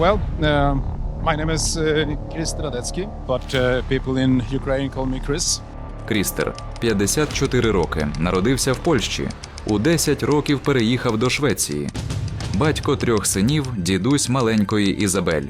Well, uh, my name is uh, Chris Radetsky, but uh, people in Ukraine call me Chris. Крістер 54 роки. Народився в Польщі. У 10 років переїхав до Швеції. Батько трьох синів, дідусь маленької Ізабель.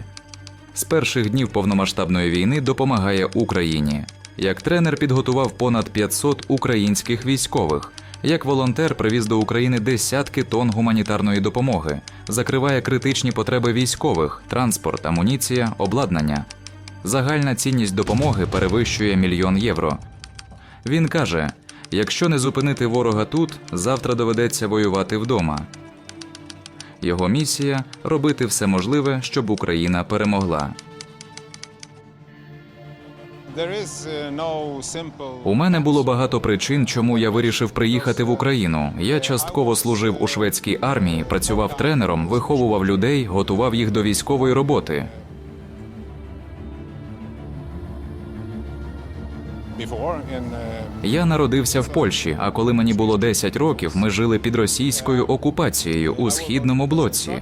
З перших днів повномасштабної війни допомагає Україні. Як тренер підготував понад 500 українських військових. Як волонтер привіз до України десятки тонн гуманітарної допомоги, закриває критичні потреби військових, транспорт, амуніція, обладнання. Загальна цінність допомоги перевищує мільйон євро. Він каже: якщо не зупинити ворога тут, завтра доведеться воювати вдома. Його місія робити все можливе, щоб Україна перемогла. У мене було багато причин, чому я вирішив приїхати в Україну. Я частково служив у шведській армії, працював тренером, виховував людей, готував їх до військової роботи. Uh, Я народився в Польщі, а коли мені було 10 років, ми жили під російською окупацією у східному блоці.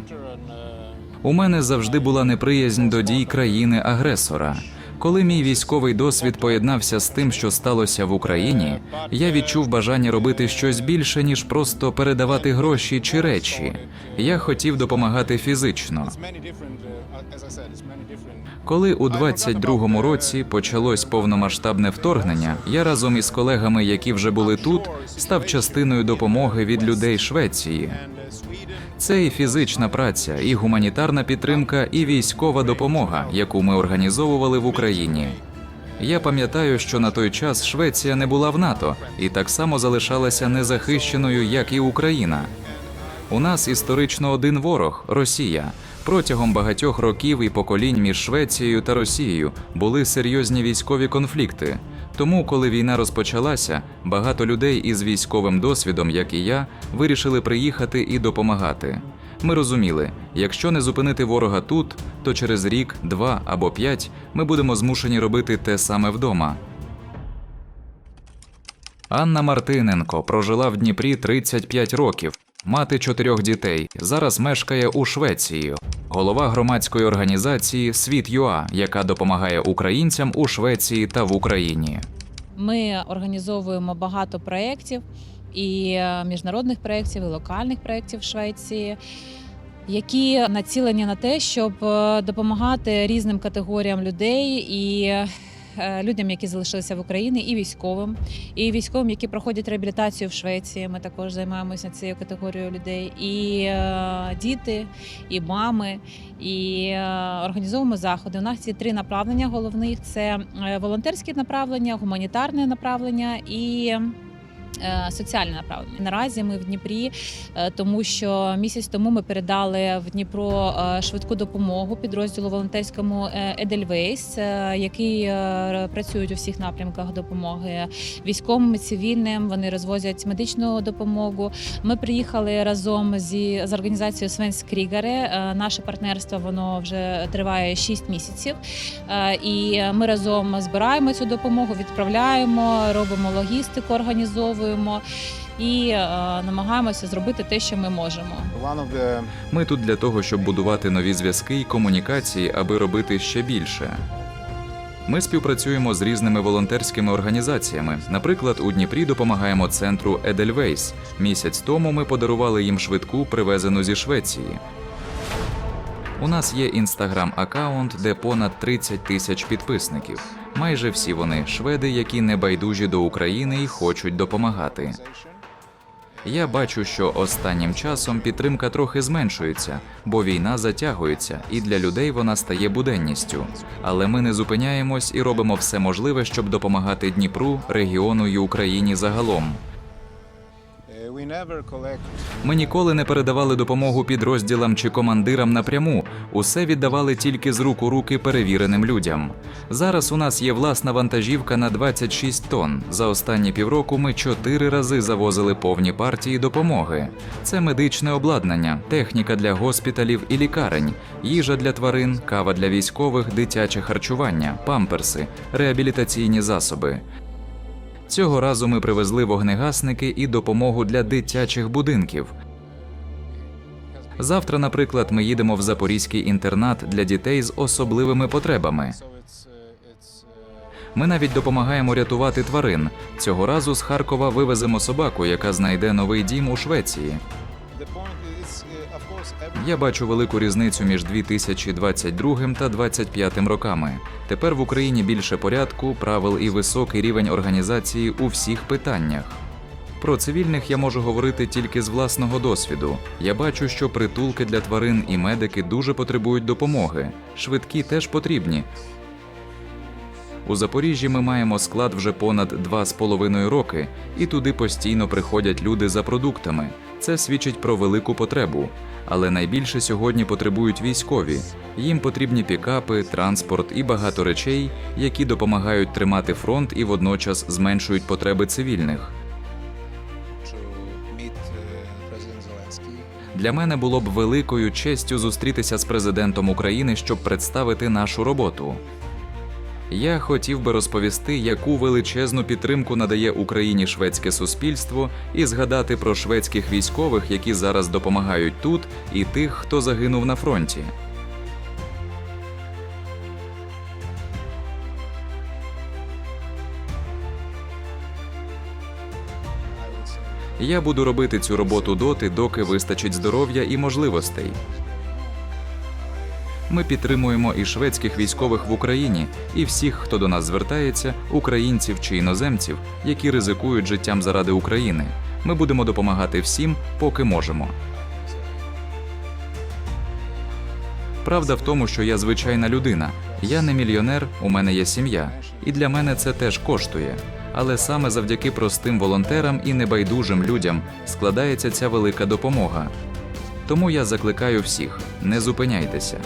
У мене завжди була неприязнь до дій країни-агресора. Коли мій військовий досвід поєднався з тим, що сталося в Україні, я відчув бажання робити щось більше, ніж просто передавати гроші чи речі. Я хотів допомагати фізично. Коли у 22-му році почалось повномасштабне вторгнення, я разом із колегами, які вже були тут, став частиною допомоги від людей Швеції. Це і фізична праця, і гуманітарна підтримка, і військова допомога, яку ми організовували в Україні. Я пам'ятаю, що на той час Швеція не була в НАТО і так само залишалася незахищеною, як і Україна. У нас історично один ворог Росія. Протягом багатьох років і поколінь між Швецією та Росією були серйозні військові конфлікти. Тому, коли війна розпочалася, багато людей із військовим досвідом, як і я, вирішили приїхати і допомагати. Ми розуміли, якщо не зупинити ворога тут, то через рік, два або п'ять ми будемо змушені робити те саме вдома. Анна Мартиненко прожила в Дніпрі 35 років, мати чотирьох дітей. Зараз мешкає у Швеції. Голова громадської організації Світ ЮА, яка допомагає українцям у Швеції та в Україні. Ми організовуємо багато проєктів і міжнародних проєктів, і локальних проєктів в Швеції, які націлені на те, щоб е, допомагати різним категоріям людей і людям, які залишилися в Україні, і військовим, і військовим, які проходять реабілітацію в Швеції. Ми також займаємося цією категорією людей, і е, діти, і мами, і е, організовуємо заходи. У нас є три направлення головних: це волонтерські волонтерське направлення, гуманітарне направлення і. Е, Соціальне направлення наразі ми в Дніпрі, е, тому що місяць тому ми передали в Дніпро е, швидку допомогу підрозділу волонтерському е, Edelweiss, е, який працюють у всіх напрямках допомоги військовим, цивільним. Вони розвозять медичну допомогу. Ми приїхали разом зі з організацією Свенс Крігаре. Наше партнерство воно вже триває 6 місяців. І ми разом збираємо цю допомогу, відправляємо, робимо логістику, організовуємо і е, намагаємося зробити те, що ми можемо. Ми тут для того, щоб будувати нові зв'язки і комунікації, аби робити ще більше. Ми співпрацюємо з різними волонтерськими організаціями. Наприклад, у Дніпрі допомагаємо центру Edelweiss. Місяць тому ми подарували їм швидку, привезену зі Швеції. У нас є інстаграм-аккаунт, де понад 30 тисяч підписників. Майже всі вони шведи, які не байдужі до України і хочуть допомагати. Я бачу, що останнім часом підтримка трохи зменшується, бо війна затягується, і для людей вона стає буденністю. Але ми не зупиняємось і робимо все можливе, щоб допомагати Дніпру, регіону і Україні загалом. Ми ніколи не передавали допомогу підрозділам чи командирам напряму. Усе віддавали тільки з рук у руки перевіреним людям. Зараз у нас є власна вантажівка на 26 тонн. За останні півроку ми чотири рази завозили повні партії допомоги. Це медичне обладнання, техніка для госпіталів і лікарень, їжа для тварин, кава для військових, дитяче харчування, памперси, реабілітаційні засоби. Цього разу ми привезли вогнегасники і допомогу для дитячих будинків. Завтра, наприклад, ми їдемо в запорізький інтернат для дітей з особливими потребами. Ми навіть допомагаємо рятувати тварин. Цього разу з Харкова вивеземо собаку, яка знайде новий дім у Швеції. Я бачу велику різницю між 2022 та 2025 роками. Тепер в Україні більше порядку, правил і високий рівень організації у всіх питаннях. Про цивільних я можу говорити тільки з власного досвіду. Я бачу, що притулки для тварин і медики дуже потребують допомоги. Швидкі теж потрібні. У Запоріжжі ми маємо склад вже понад два з половиною роки, і туди постійно приходять люди за продуктами. Це свідчить про велику потребу. Але найбільше сьогодні потребують військові. Їм потрібні пікапи, транспорт і багато речей, які допомагають тримати фронт і водночас зменшують потреби цивільних. Для мене було б великою честю зустрітися з президентом України, щоб представити нашу роботу. Я хотів би розповісти, яку величезну підтримку надає Україні шведське суспільство, і згадати про шведських військових, які зараз допомагають тут, і тих, хто загинув на фронті. Я буду робити цю роботу доти, доки вистачить здоров'я і можливостей. Ми підтримуємо і шведських військових в Україні, і всіх, хто до нас звертається, українців чи іноземців, які ризикують життям заради України. Ми будемо допомагати всім, поки можемо. Правда в тому, що я звичайна людина. Я не мільйонер, у мене є сім'я, і для мене це теж коштує. Але саме завдяки простим волонтерам і небайдужим людям складається ця велика допомога. Тому я закликаю всіх: не зупиняйтеся.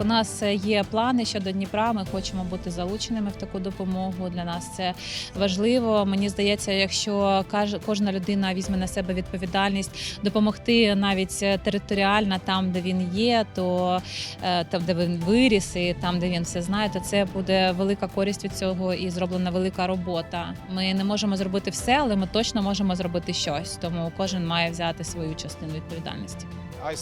У нас е, є плани щодо Дніпра. Ми хочемо бути залученими в таку допомогу. Для нас це важливо. Мені здається, якщо кожна людина візьме на себе відповідальність допомогти навіть е, територіально там, де він є, то е, там, де він виріс, і там, де він все знає, то це буде велика користь від цього і зроблена велика робота. Ми не можемо зробити все, але ми точно можемо зробити щось. Тому кожен має взяти свою частину відповідальності. Uh.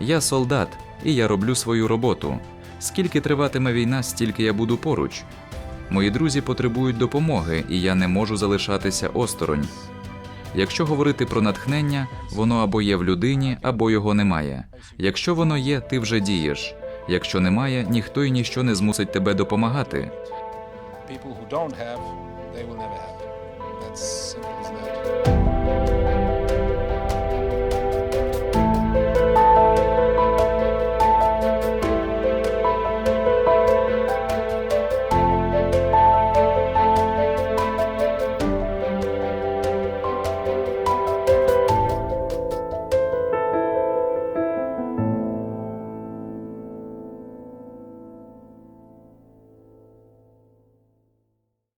Я солдат, і я роблю свою роботу. Скільки триватиме війна, стільки я буду поруч. Мої друзі потребують допомоги, і я не можу залишатися осторонь. Якщо говорити про натхнення, воно або є в людині, або його немає. Якщо воно є, ти вже дієш. Якщо немає, ніхто і ніщо не змусить тебе допомагати. People who don't have, they will never have. That's simple as that.